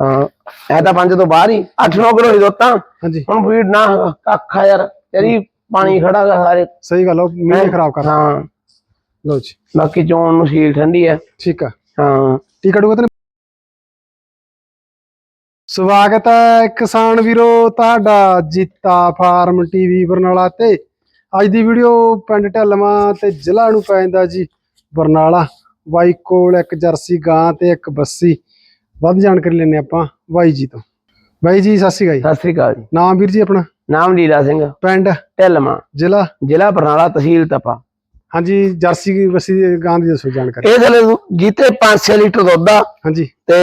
ਹਾਂ ਇਹ ਤਾਂ ਪੰਜ ਤੋਂ ਬਾਹਰ ਹੀ 8-9 ਕਿਲੋ ਹੀ ਦੁੱਧ ਤਾਂ ਹਾਂਜੀ। ਹੁਣ ਫੀਡ ਨਾ ਕੱਖਾ ਯਾਰ ਤੇਰੀ ਪਾਣੀ ਖੜਾ ਗਾ ਸਾਰੇ। ਸਹੀ ਗੱਲ ਆ ਮੀਂਹ ਖਰਾਬ ਕਰ ਹਾਂ। ਲਓ ਜੀ। ਬਾਕੀ ਚੋਣ ਨੂੰ ਸੀਲ ਠੰਡੀ ਹੈ ਠੀਕ ਆ। ਹਾਂ। ਟੀਕਾ ਟੂਕਾ ਤਾਂ? ਸਵਾਗਤ ਹੈ ਕਿਸਾਨ ਵੀਰੋ ਤੁਹਾਡਾ ਜੀਤਾ ਫਾਰਮ ਟੀਵੀ ਬਰਨਾਲਾ ਤੇ। ਅੱਜ ਦੀ ਵੀਡੀਓ ਪਿੰਡ ਢਲਵਾਂ ਤੇ ਜ਼ਿਲ੍ਹਾ ਨੂੰ ਪੈ ਜਾਂਦਾ ਜੀ ਬਰਨਾਲਾ। ਬਾਈ ਕੋਲ ਇੱਕ ਜਰਸੀ ਗਾਂ ਤੇ ਇੱਕ ਬੱਸੀ। ਵੱਧ ਜਾਣਕਾਰੀ ਲੈਣੇ ਆਪਾਂ ਬਾਈ ਜੀ ਤੋਂ। ਬਾਈ ਜੀ ਸਤਿ ਸ਼੍ਰੀ ਅਕਾਲ ਜੀ। ਸਤਿ ਸ੍ਰੀ ਅਕਾਲ ਜੀ। ਨਾਮ ਵੀਰ ਜੀ ਆਪਣਾ? ਨਾਮ ਲੀਲਾ ਸਿੰਘ। ਪਿੰਡ? ਢਿਲਮਾ। ਜ਼ਿਲ੍ਹਾ? ਜ਼ਿਲ੍ਹਾ ਬਰਨਾਲਾ ਤਹਿਸੀਲ ਤਪਾ। ਹਾਂਜੀ ਜਰਸੀ ਦੀ ਗਾਂ ਦੀ ਦੱਸੋ ਜਾਣਕਾਰੀ। ਇਹ ਥਲੇ ਜੀਤੇ 5-6 ਲੀਟਰ ਦੁੱਧ ਆ ਹਾਂਜੀ। ਤੇ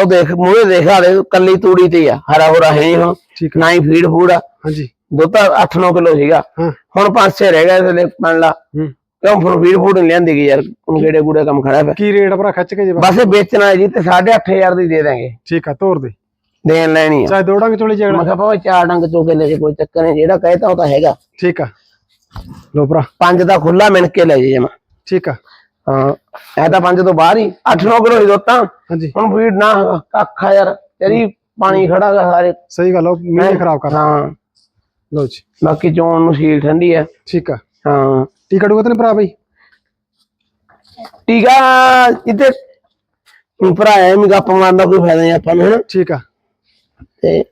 ਉਹ ਦੇਖ ਮੂਹਰੇ ਦੇਖ ਹਾਲੇ ਕੱਲੀ ਤੂੜੀ ਤੇ ਆ ਹਰਾ ਹੋਰਾ ਹੈ ਨਹੀਂ ਹੁਣ ਠੀਕ ਆ। ਨਾ ਹੀ ਫੀਡ ਫੂਡ ਆ। ਹਾਂਜੀ। ਦੁੱਧ 8-9 ਕਿਲੋ ਸੀਗਾ। ਹੁਣ 5-6 ਰਹਿ ਗਏ ਥਲੇ ਮੰਨ ਲਾ। ਹੂੰ। ਕਿਉਂ ਫਿਰ ਫੂਡ ਨਹੀਂ ਲਿਆਂਦੀ ਗਈ ਯਾਰ ਗੇੜੇ ਗੂੜੇ ਕੰਮ ਖੜਾ ਪਿਆ ਕੀ ਰੇਟ ਭਰਾ ਖਿੱਚ ਕੇ ਜੇ ਬਸ? ਵੇਚਣਾ ਹੈ ਜੀ ਤੇ 8500 ਦੀ ਦੇ ਦਾਂਗੇ। ਠੀਕ ਆ ਤੋਰ ਦੇ। ਦੇਣ ਲੈਣੀ ਆ। ਚਾਹੇ ਦੋ ਡੰਗ ਚੋਲੀ ਮੈਂ ਜਗੜਾ ਕਿਹਾ ਭਾਵੇਂ ਚਾਰ ਡੰਗ ਚੋਕੇ ਲੈ ਜੇ ਕੋਈ ਚੱਕਰ ਨਹੀਂ ਜਿਹੜਾ ਕਹਿਤਾ ਉਹ ਤਾਂ ਹੈਗਾ। ਠੀਕ ਆ। ਲੋ ਭਰਾ। ਪੰਜ ਦਾ ਖੁੱਲਾ ਮਿਣ ਕੇ ਲੈ ਜੇ ਜਮਾ ਠੀਕ ਆ। ਹਾਂ ਇਹ ਤਾਂ ਪੰਜ ਤੋਂ ਬਾਹਰ ਹੀ। 8-9 ਕਿਲੋ ਹੀ ਦੁੱਧ ਤਾਂ ਹਾਂਜੀ। ਹੁਣ ਫੀਡ ਨਾ ਕੱਖਾ ਯਾਰ। ਤੇਰੀ ਪਾਣੀ ਖੜਾ ਗਾ ਸਾਰੇ। ਸਹੀ ਗੱਲ ਆ ਮੀਂਹ ਖਰਾਬ ਕਰ ਹਾਂ। ਲੋ ਜੀ। ਬਾਕੀ ਚੋਣ ਨੂੰ ਸੀਲ ਠੰਡੀ ਹੈ ਠੀਕ ਆ। ਹਾਂ। ਟੀਕਾ ਤਾਂ ਨਹੀਂ ਭਰਾ ਬਈ? ਟੀਕਾ ਇੱਥੇ ਭਰਾ ਐਵੇਂ ਗੱਪ ਮਾਰਦਾ ਕੋਈ ਫਾਇਦਾ ਨਹੀਂ ਆਪਾਂ ਨੂੰ ਹਨਾ? ਠੀਕ ਆ। ਤੇ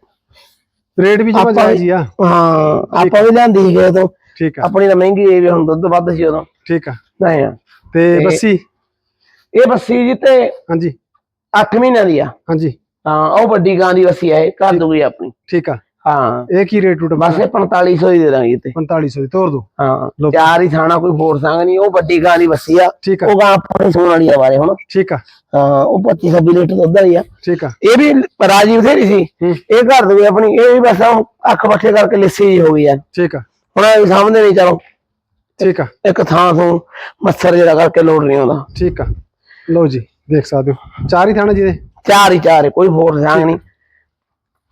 ਰੇਟ ਵੀ ਆਪਾਂ- ਜਾਇਜ਼ ਹੀ ਆ। ਹਾਂ ਆਪਾਂ ਵੀ ਲਿਆਂਦੀ ਸੀ ਉਦੋਂ ਠੀਕ ਆ। ਆਪਣੀ ਤਾਂ ਮਹਿੰਗੀ ਏ ਵੀ ਹੁਣ ਦੁੱਧ ਵੱਧ ਸੀ ਉਦੋਂ। ਠੀਕ ਆ। ਨਹੀਂ ਆ। ਤੇ ਤੇ- ਬੱਸੀ? ਇਹ ਬੱਸੀ ਜੀ ਤੇ ਹਾਂਜੀ। 8 ਮਹੀਨਿਆਂ ਦੀ ਆ। ਹਾਂਜੀ। ਹਾਂ ਉਹ ਵੱਡੀ ਗਾਂ ਦੀ ਬੱਸੀ ਆ ਇਹ ਘਰ ਦੂਗੀ ਆਪਣੀ। ਠੀਕ ਆ। ਹਾਂ। ਇਹ ਕੀ ਰੇਟ ਟੂਟ ਬਸ ਇਹ 4500 ਹੀ ਦੇ ਦਾਂਗੇ ਤੇ 4500 ਦੀ ਤੋਰ ਦੋ। ਹਾਂ। ਚਾਰ ਹੀ ਥਾਣਾ ਕੋਈ ਹੋਰ ਸੰਗ ਨਹੀਂ ਉਹ ਵੱਡੀ ਗਾਂ ਦੀ ਬੱਸੀ ਆ। ਠੀਕ ਆ। ਉਹ ਗਾਂ ਆਪਣੀ ਸੋਣ ਵਾਲੀ ਆ ਹੁਣ। ਠੀਕ ਆ। ਹਾਂ ਉਹ 25 26 ਲੀਟਰ ਦੁੱਧ ਵਾਲੀ ਆ। ਠੀਕ ਆ। ਇਹ ਵੀ ਰਾਜੀ ਬਥੇਰੀ ਸੀ। ਇਹ ਘਰ ਦੂਗੀ ਆਪਣੀ ਇਹ ਵੀ ਬਸ ਅੱਖ ਬੱਠੇ ਕਰਕੇ ਲਿੱਸੀ ਜਿਹੀ ਹੋ ਗਈ ਆ। ਠੀਕ ਆ। ਹੁਣ ਇਹ ਸਾਹਮਣੇ ਨਹੀਂ ਚਲੋ। ਠੀਕ ਆ। ਇੱਕ ਥਾਂ ਤੋਂ ਮੱਛਰ ਜਿਹੜਾ ਕਰਕੇ ਲੋੜ ਨਹੀਂ ਆਉਂਦਾ। ਠੀਕ ਆ। ਲੋ ਜੀ ਦੇਖ ਸਕਦੇ ਹੋ। ਚਾਰ ਹੀ ਥਾਣੇ ਜਿਹਦੇ? ਚਾਰ ਹੀ ਚਾਰ ਕੋਈ ਹੋਰ ਸੰਗ ਨਹੀਂ।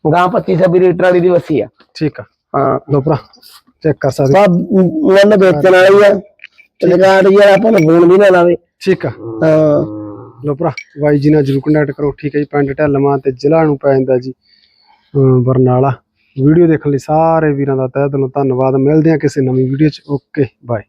ਗਾਂ 25 26 ਲੀਟਰ ਵਾਲੀ ਦੀ ਬੱਸੀ ਆ। ਠੀਕ ਆ। ਹਾਂ। ਲੋ ਭਰਾ ਚੈੱਕ ਕਰ ਸਕਦੇ ਹੋ। ਸਭ ਮੁੱਲ ਵੇਚਣ ਵਾਲੀ ਆ। ਤੇ ਗਾਂ ਦੀ ਯਾਰ ਆਪਾਂ ਨੂੰ ਫੋਨ ਵੀ ਨਾ ਲਾਵੇ ਠੀਕ ਆ। ਹਾਂ। ਲੋ ਭਰਾ ਬਾਈ ਜੀ ਨਾਲ ਜਰੂਰ ਕੰਟੈਕਟ ਕਰੋ। ਠੀਕ ਹੈ ਜੀ ਪਿੰਡ ਢਲਵਾਂ ਤੇ ਜ਼ਿਲ੍ਹਾ ਨੂੰ ਪੈ ਜਾਂਦਾ ਜੀ। ਅਮ ਬਰਨਾਲਾ। ਵੀਡੀਓ ਦੇਖਣ ਲਈ ਸਾਰੇ ਵੀਰਾਂ ਦਾ ਤਹਿ ਦਿਲੋਂ ਧੰਨਵਾਦ। ਮਿਲਦੇ ਆ ਕਿਸੇ ਨਵੀਂ ਵੀਡੀਓ ਚ। Okay bye.